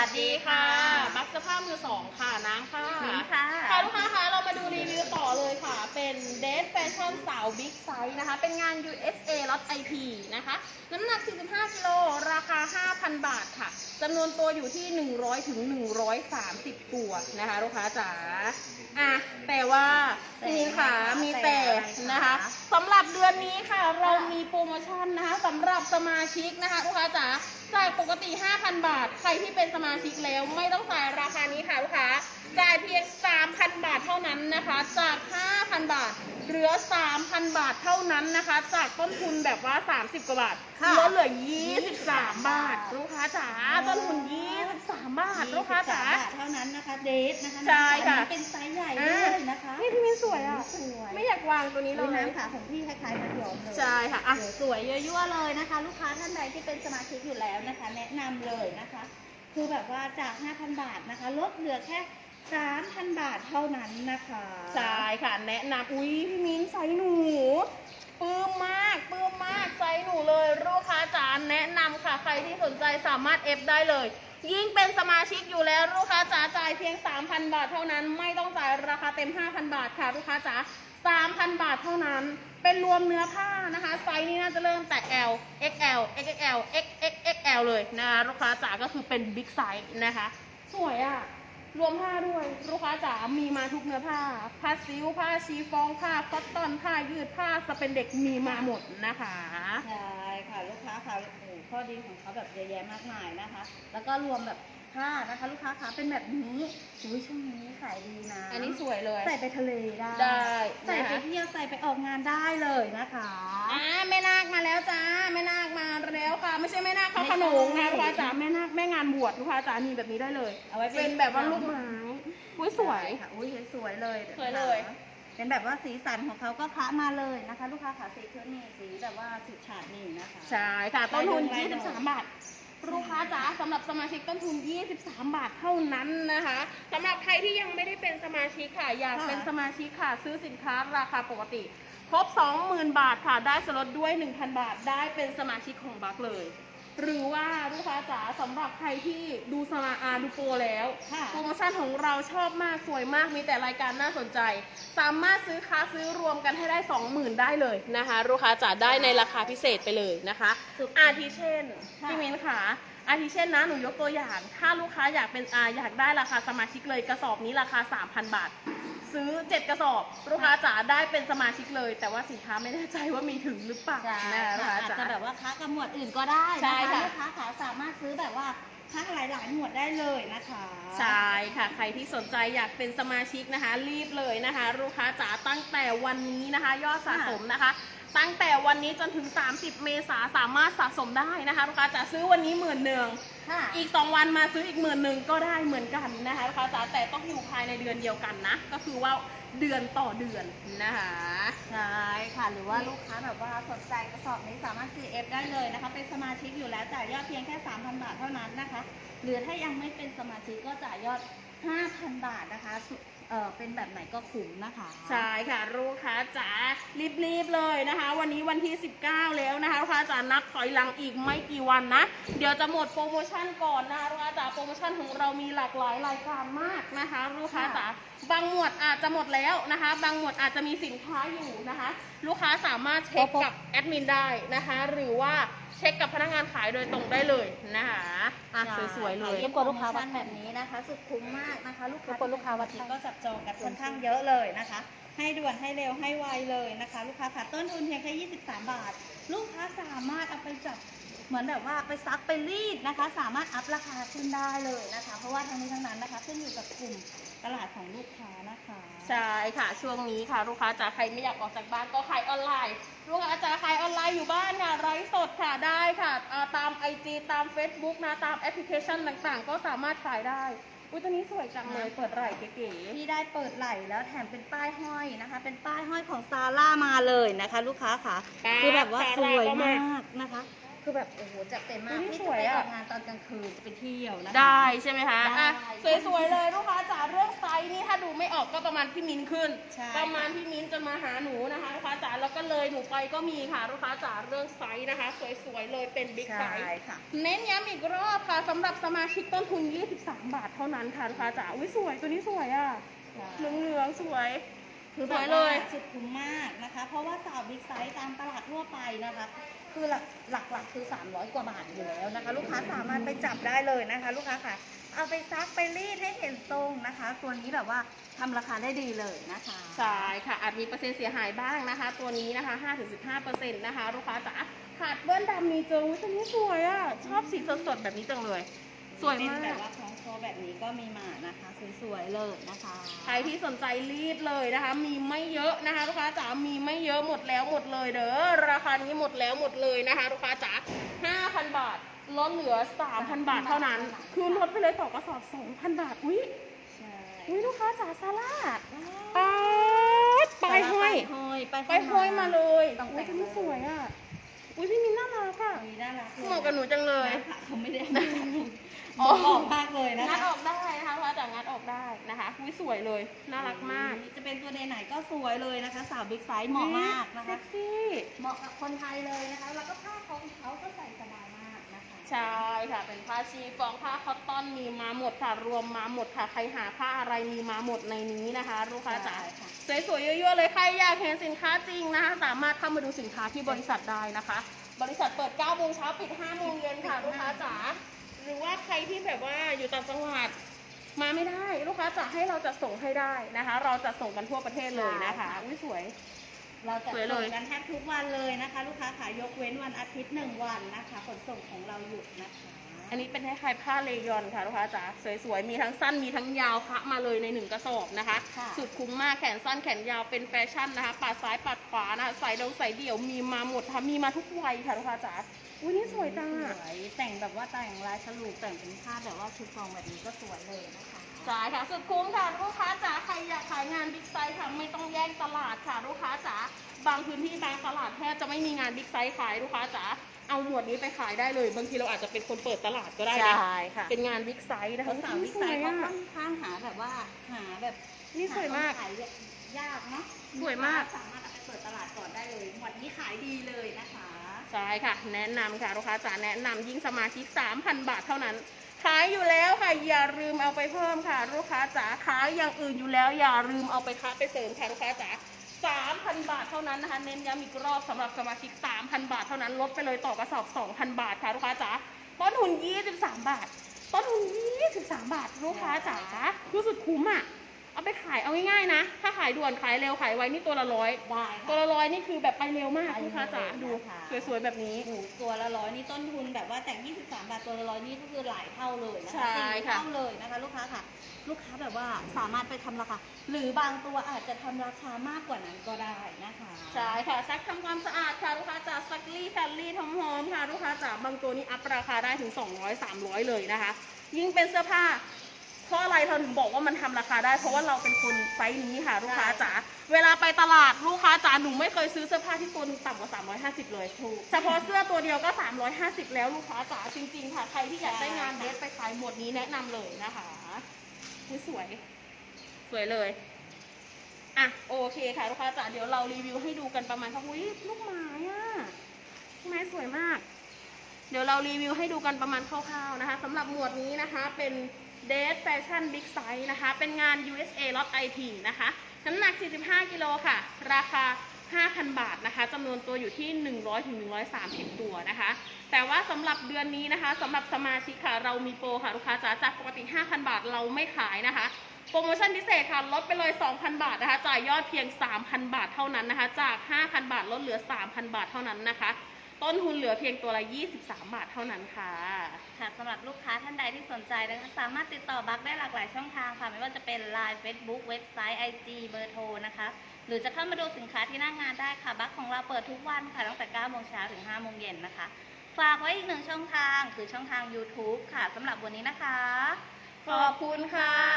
วัสดีค่ะบัคเสื้อผ้ามือสองค่ะน้ำค่ะหนิงค่ะค่ะลูกค้าคะเรามาดูรีวิวต่อเลยค่ะ เป็นเดทแฟชั่นสาวบิ๊กไซส์นะคะ เป็นงาน USA ล็อต IP นะคะ น้ำหนัก 45กิโลราคา 5,000 บาทค่ะ จำนวนตัวอยู่ที่ 100ถึง130 ตัวนะคะลูกค้าจ๋าอะแต่ว่าทีนี้ค่ะมีแต่แต่อะนะคะสำหรับเดือนนี้ค่ะเรามีโปรโมชั่นนะคะสำหรับสมาชิกนะคะลูกค้าจ๋าจ่ายปกติ 5,000 บาท ใครที่เป็นสมาชิกแล้วไม่ต้องจ่ายราคานี้ค่ะลูกค้าจ่ายเพียง 3,000 บาทเท่านั้นนะคะจาก5 5,000 บาท เหลือ 3,000 บาทเท่านั้นนะคะ จากต้นทุนแบบว่า 30 กว่าบาทค่ะลดเหลือ 23 บาท ลูกค้าจ๋า ต้นทุน 23 บาท ลูกค้าจ๋า23บทเท่านั้นนะคะเดทนะคะใช่ค่ะอันนี้เป็นไซส์ใหญ่ด้วยนะคะนี่พี่มิ้นสวยอะ สวยไม่อยากวางตัวนี้เลดูย น้ำขาของพี่คล้ายๆมันหยอมเลยใช่ค่ะอะ สวยๆยั่วๆเลยนะคะ ลูกค้าท่านใดที่เป็นสมาชิกอยู่แล้วนะคะ แนะนำเลยนะคะ คือแบบว่าจาก 5,000 บาทนะคะ ลดเหลือแค่ 3,000 บาทเท่านั้นนะคะใช่ค่ะ แนะนำอุ้ยพี่มิ้นไซส์หนูปลื้มมากปลื้มมากไซส์หนูเลยลูกค้าจ๋าแนะนำค่ะ ใครที่สนใจสามารถเอฟได้เลย ยิ่งเป็นสมาชิกอยู่แล้วลูกค้าจ๋าจ่ายเพียง 3,000 บาทเท่านั้น ไม่ต้องจ่ายราคาเต็ม 5,000 บาทค่ะลูกค้าจ๋า3,000 บาทเท่านั้น เป็นรวมเนื้อผ้านะคะ ไซส์นี้น่าจะเริ่มแต่ L XL XXL XXXL เลยนะคะลูกค้าจ๋าก็คือเป็นบิ๊กไซส์นะคะ สวยอะ รวมผ้าด้วย ลูกค้าจ๋ามีมาทุกเนื้อผ้า ผ้าซิวผ้าชีฟองผ้าคอตตอนผ้ายืดผ้าสเปนเด็กมีมาหมดนะคะ ใช่ค่ะ ลูกค้าค่ะโอ้โหข้อดีของเขาแบบเยอะแยะมากมายนะคะ แล้วก็รวมแบบ ผ้านะคะ ลูกค้าคะเป็นแบบนี้อุ้ยช่วงนี้ขายดีนะอันนี้สวยเลย ใส่ไปทะเลได้ได้ใส่ไปนะคะเที่ยวใส่ไปออกงานได้เลยนะคะอ่าแม่นาคมาแล้วจ้าแม่นาคมาแล้วค่ะ ไม่ใช่แม่นาคเข้าขนงนะลูกค้าจ๋าแม่นาคแม่งานบวชลูกค้าจ๋ามีแบบนี้ได้เลยเอาไว้เป็นแบบว่าลูกไม้อุ้ยสวยค่ะอุ้ยสวยเลยสวยเลยนะคะเป็นแบบว่าสีสันของเขาก็คละมาเลยนะคะ ลูกค้าขาสีเชิ้ตนี่สีแบบว่าสุดฉาดนี่นะคะใช่ค่ะต้นทุนลายดอก23บาท ลูกค้าจ๋าสำหรับสมาชิกต้นทุน 23 บาทเท่านั้นนะคะสำหรับใครที่ยังไม่ได้เป็นสมาชิกค่ะ อยากค่ะเป็นสมาชิกค่ะ ซื้อสินค้าราคาปกติ ครบ 20,000 บาทค่ะ ได้ส่วนลดด้วย 1,000 บาท ได้เป็นสมาชิกของบัคเลย หรือว่าลูกค้าจ๋าสำหรับใครที่ดูสมาอาดูโปรแล้วค่ะโปรโมชั่นของเราชอบมาก สวยมากมีแต่รายการน่าสนใจ สามารถซื้อค้าซื้อรวมกันให้ได้ 20,000 ได้เลยนะคะ ลูกค้าจ๋าได้ในราคาพิเศษไปเลยนะคะสุดอาทิเช่นค่ะ พี่มิ้นค่ะ อาทิเช่นนะหนูยกตัวอย่าง ถ้าลูกค้าอยากเป็นอาอยากได้ราคาสมาชิกเลยกระสอบนี้ราคา 3,000 บาท ซื้อ 7 กระสอบ ลูกค้าจ๋าได้เป็นสมาชิกเลย แต่ว่าสินค้าไม่แน่ใจว่ามีถึงหรือเปล่าใช่นะลูกค่ะค้าอาจจ๋า จะแบบว่าค้ากับหมวดอื่นก็ได้ใช่นะคะค่ะลูกค้าขาสามารถซื้อแบบว่าค้าหลายๆหมวดได้เลยนะคะใช่ค่ะ ใครที่สนใจอยากเป็นสมาชิกนะคะ รีบเลยนะคะ ลูกค้าจ๋าตั้งแต่วันนี้นะคะ ยอดสะสมนะคะ ตั้งแต่วันนี้จนถึง 30 เมษาสามารถสะสมได้นะคะลูกค้าจ๋าซื้อวันนี้หมื่นหนึ่งค่ะอีก 2 วันมาซื้ออีกหมื่นหนึ่งก็ได้เหมือนกันนะคะลูกค้าจ๋าแต่ต้องอยู่ภายในเดือนเดียวกันนะ ก็คือว่าเดือนต่อเดือนนะคะใช่ค่ะ หรือว่าลูกค้าแบบว่าสนใจกระสอบนี้สามารถ CF ได้เลยนะคะ เป็นสมาชิกอยู่แล้วจ่ายยอดเพียงแค่ 3,000 บาทเท่านั้นนะคะ หรือถ้ายังไม่เป็นสมาชิกก็จ่ายยอด 5,000 บาทนะคะสุ เออเป็นแบบไหนก็คุ้มนะคะ ใช่ค่ะลูกค้าจ๋ารีบๆเลยนะคะ วันนี้วันที่ 19 แล้วนะคะลูกค้าจ๋านับถอยหลังอีกไม่กี่วันนะ เดี๋ยวจะหมดโปรโมชั่นก่อนนะคะลูกค้าจ๋าโปรโมชั่นของเรามีหลากหลายรายการมากนะคะลูกค้าจ๋าบางหมวดอาจจะหมดแล้วนะคะ บางหมวดอาจจะมีสินค้าอยู่นะคะ ลูกค้าสามารถเช็คกับแอดมินได้นะคะ หรือว่าเช็คกับพนักงานขายโดยตรงได้เลยนะคะอะสวยๆเลยรบกวนลูกค้าวัดแบบนี้นะคะ สุดคุ้มมากนะคะ ลูกค้ารบกวนลูกค้าวัดก็จับจองกันค่อนข้างเยอะเลยนะคะ ให้ด่วนให้เร็วให้ไวเลยนะคะ ลูกค้าค่ะต้นทุนเพียงแค่23 บาท ลูกค้าสามารถเอาไปจับเหมือนแบบว่าไปซักไปรีดนะคะ สามารถอัพราคาขึ้นได้เลยนะคะ เพราะว่าทั้งนี้ทั้งนั้นนะคะขึ้นอยู่กับกลุ่ม ตลาดของลูกค้านะคะใช่ค่ะช่วงนี้ค่ะ ลูกค้าจ๋าใครไม่อยากออกจากบ้านก็ขายออนไลน์ ลูกค้าจ๋าขายออนไลน์อยู่บ้านค่ะไลฟ์สดค่ะได้ค่ะอ่าตาม IG ตาม Facebook นะตามแอปพลิเคชันต่างๆ ก็สามารถขายได้อุ้ยตัวนี้สวยจังเลยเปิดไหล่เก๋ที่ได้เปิดไหล่แล้วแถมเป็นป้ายห้อยนะคะ เป็นป้ายห้อยของซาร่ามาเลยนะคะ ลูกค้าค่ะๆคือแบบว่าสวยก็มากนะคะ คือแบบโอ้โหจัดเต็มมากอุ๊ยที่สจะวยไปอะออกงานตอนกลางคืนจะไปเที่ยวนะคะ ได้ใช่ไหมคะได้อะสวยๆเลยลูกค้าจ๋าเรื่องไซส์นี่ถ้าดูไม่ออกก็ประมาณพี่มิ้นขึ้น ใช่ ประมาณพี่มิ้นจะมาหาหนูนะคะลูกค้าจ๋าแล้วก็เลยหนูไปก็มีค่ะลูกค้าจ๋าเรื่องไซส์นะคะ สวยๆเลยเป็นบิ๊กไซใช่ส์ ค่ะ เน้นย้ำอีกรอบค่ะสำหรับสมาชิกต้นทุน 23 บาทเท่านั้นค่ะลูกค้าจ๋าอุ้ยสวยตัวนี้สวยอะ เหลืองๆสวย คือสแบวยบเลว่ายสุดคุ้มมากนะคะ เพราะว่าสาวบิ๊กไซส์ตามตลาดทั่วไปนะคะ คือหลักหลักๆคือ 300 กว่าบาทอยู่แล้วนะคะ ลูกค้าสามารถไปจับได้เลยนะคะ ลูกค้าค่ะ เอาไปซักไปรีดให้เห็นทรงนะคะ ตัวนี้แบบว่าทำราคาได้ดีเลยนะคะใช่ค่ะ อาจมีเปอร์เซ็นต์เสียหายบ้างนะคะ ตัวนี้นะคะ 5-15%นะคะ ลูกค้าจ๋าขาดเบิ้ลดำมีเจออุ๊ยตัวนี้สวยอะ ชอบสีสดๆแบบนี้จังเลย สวยเป็นมาแบบกว่าคล้อง คอแบบนี้ก็มีมานะคะสวยๆเลยนะคะใครที่สนใจรีดเลยนะคะ มีไม่เยอะนะคะลูกค้าจ๋ามีไม่เยอะหมดแล้วหมดเลยเด้อราคานี้หมดแล้วหมดเลยนะคะลูกค้าจ๋า5,000 บาทลดเหลือ 3,000 บาทเท่านั้น คือลดไปเลยต่อกระสอบ 2,000 บาทอุ้ยใช่อุ้ยลูกค้าจ๋าซาร่าป๊าดปลายห้อยห้อยไปไปห้อยมาเลยต้องอุ้แต่ยงตัวนี้สวยอะอุ้ยพี่มินน่ารักอะอุ๊ยน่ารักเลยเหมาะกับหนูจังเลยหน้าผากเขาไม่ได้ อ๋บออกบอกมากเลยนะงัดคะออกได้นะคะลูกค้าจ๋างัดออกได้นะคะอุ้ยสวยเลย น่ารักมาก จะเป็นตัวไหนๆก็สวยเลยนะคะ สาวบิ๊กไซส์เหมาะมากนะเซ็คะกซี่เหมาะกับคนไทยเลยนะคะ แล้วก็ผ้าของเขาก็ใส่สบายมากนะคะ ใช่ค่ะ เป็นผ้าชีฟองผ้าคอตตอนมีมาหมดค่ะ รวมมาหมดค่ะ ใครหาผ้าอะไรมีมาหมดในนี้นะคะ ลูกค้าจ๋าใช่ค่ะสวยๆเยอะๆเลย ใครอยากเห็นสินค้าจริงนะคะ สามารถเข้ามาดูสินค้าที่บริษัทได้นะคะ บริษัทเปิด9โมงเช้าปิด5โมงเย็นค่ะ ลูกค้าจ๋า หรือว่าใครที่แบบว่าอยู่ต่างจังหวัดมาไม่ได้ ลูกค้าจะให้เราจะส่งให้ได้นะคะ เราจะส่งกันทั่วประเทศเลยนะคะใช่ค่ะอุ้ยสวย เราจะสวยเลส่ย งกันแทบทุกวันเลยนะคะ ลูกค้าขายยกเว้นวันอาทิตย์หนึ่งวันนะคะขนส่งของเราหยุดนะคะ อันนี้เป็นคล้ายๆผ้าเลยอนค่ะลูกค้าจ๋าสวยๆ มีทั้งสั้นมีทั้งยาวคะมาเลยในหนึ่งกระสอบนะคะ ค่ะ สุดคุ้มมากแขนสั้นแขนยาวเป็นแฟชั่นนะคะปัดซ้ายปัดขวานะคะใส่ดงใส่เดี่ยวมีมาหมดค่ะมีมาทุกวัยค่ะลูกค้าจ๋าอุ้ยนี่สวยจังอะสวยแต่งแบบว่าแต่งลายฉลูกแต่งเป็นผ้าแบบว่าชุดฟองแบบนี้ก็สวยเลยนะคะ ใช่ค่ะสุดคุ้มค่ะลูกค้าจ๋าใครอยากขายงานบิ๊กไซส์ค่ะไม่ต้องแย่งตลาดค่ะลูกค้าจ๋าบางพื้นที่บางตลาดแทบจะไม่มีงานบิ๊กไซส์ขายลูกค้าจ๋า เอาหมวดนี้ไปขายได้เลย บางทีเราอาจจะเป็นคนเปิดตลาดก็ได้นะค่ะ เป็นงานบิ๊กไซส์นะคะสาวๆบิ๊กไซส์สเขาวยอะค่อนข้างหาแบบว่าหาแบบนี่สวยมาก หคนขายยากเนาะสวยมาก สามารถเอาไปเปิดตลาดก่อนได้เลยหมวดนี้ขายดีเลยนะคะ ใช่ค่ะ แนะนำค่ะลูกค้าจ๋าแนะนำยิ่งสมาชิก 3,000 บาทเท่านั้น ขายอยู่แล้วค่ะ อย่าลืมเอาไปเพิ่มค่ะ ลูกค้าจ๋าขายอย่างอื่นอยู่แล้ว อย่าลืมเอาไปค้าไปเสริมค่ะลูกค้าจ๋า 3,000 บาทเท่านั้นนะคะ เน้นย้ำอีกรอบสำหรับสมาชิก 3,000 บาทเท่านั้น ลดไปเลยต่อกระสอบ 2,000 บาทค่ะลูกค้าจ๋า ต้นทุน 23 บาท ต้นทุน 23 บาท ลูกค้าจ๋ารู้สึกคุ้มอะ เอาไปขายเอาง่ายๆนะ ถ้าขายด่วนขายเร็วขายไวนี่ตัวละร้อยได้ตัวค่ะละร้อยนี่คือแบบไปเร็วมากไปเร็วลูกค้าจ๋าดูนะคะสวยๆแบบนี้โอ้โหตัวละร้อยนี่ต้นทุนแบบว่าแต่ง23 บาทตัวละร้อยนี่ก็คือหลายเท่าเลยนะใช่คะสี่ค่ะ เท่าเลยนะคะ ลูกค้าค่ะ ลูกค้าแบบว่าสามารถไปทำราคาหรือบางตัวอาจจะทำราคามากกว่านั้นก็ได้นะคะใช่ค่ะซักทำความสะอาดค่ะลูกค้าจ๋าซักรีดแฟลลี่ทำหอมค่ะลูกค้าจ๋าบางตัวนี้อัพราคาได้ถึง 200 300 เลยนะคะ ยิ่งเป็นเสื้อผ้า เพราะอะไรเราถึงบอกว่ามันทำราคาได้ เพราะว่าเราเป็นคนไซส์นี้ค่ะ ลูกค้าจ๋าเวลาไปตลาดลูกค้าจ๋าหนูไม่เคยซื้อเสื้อผ้าที่ตัวหนึงต่ำกว่า 350 เลยถูกเฉพาะเสื้อตัวเดียวก็ 350 แล้วลูกค้าจ๋าจริงๆค่ะใครที่อยากได้งานเดรสไปขายหมวดนี้แนะนำเลยนะคะอุ๊ยสวย สวยเลยอะโอเคค่ะลูกค้าจ๋าเดี๋ยวเรารีวิวให้ดูกันประมาณครับอุ้ยลูกไม้อะลูกไม้สวยมาก เดี๋ยวเรารีวิวให้ดูกันประมาณคร่าวๆนะคะสำหรับหมวดนี้นะคะเป็น เด t แฟชั่นบิ๊กไซส์นะคะ เป็นงาน USA ล็อต IP นะคะ น้ำหนัก 45 กิโลค่ะ ราคา 5,000 บาทนะคะจำนวนตัวอยู่ที่ 100ถึง130 ตัวนะคะ แต่ว่าสำหรับเดือนนี้นะคะสำหรับสมาชิกค่ะ เรามีโปรค่ะ ลูกค้าจ๋าจากปกติ 5,000 บาทเราไม่ขายนะคะ โปรโมชั่นพิเศษค่ะลดไปเลย 2,000 บาทนะคะ จ่ายยอดเพียง 3,000 บาทเท่านั้นนะคะ จาก 5,000 บาทลดเหลือ 3,000 บาทเท่านั้นนะคะ ต้นทุนเหลือเพียงตัวละ 23 บาทเท่านั้นค่ะ ค่ะสำหรับลูกค้าท่านใดที่สนใจนะคะสามารถติดต่อบัคได้หลากหลายช่องทางค่ะ ไม่ว่าจะเป็น Line Facebook เว็บไซต์ IG เบอร์โทรนะคะ หรือจะเข้ามาดูสินค้าที่หน้างงานได้ค่ะ บัคของเราเปิดทุกวันค่ะตั้งแต่9โมงเช้าถึง5โมงเย็นนะคะ ฝากไว้อีกหนึ่งช่องทางคือช่องทาง YouTube ค่ะสำหรับวันนี้นะคะ ขอบคุณค่ะ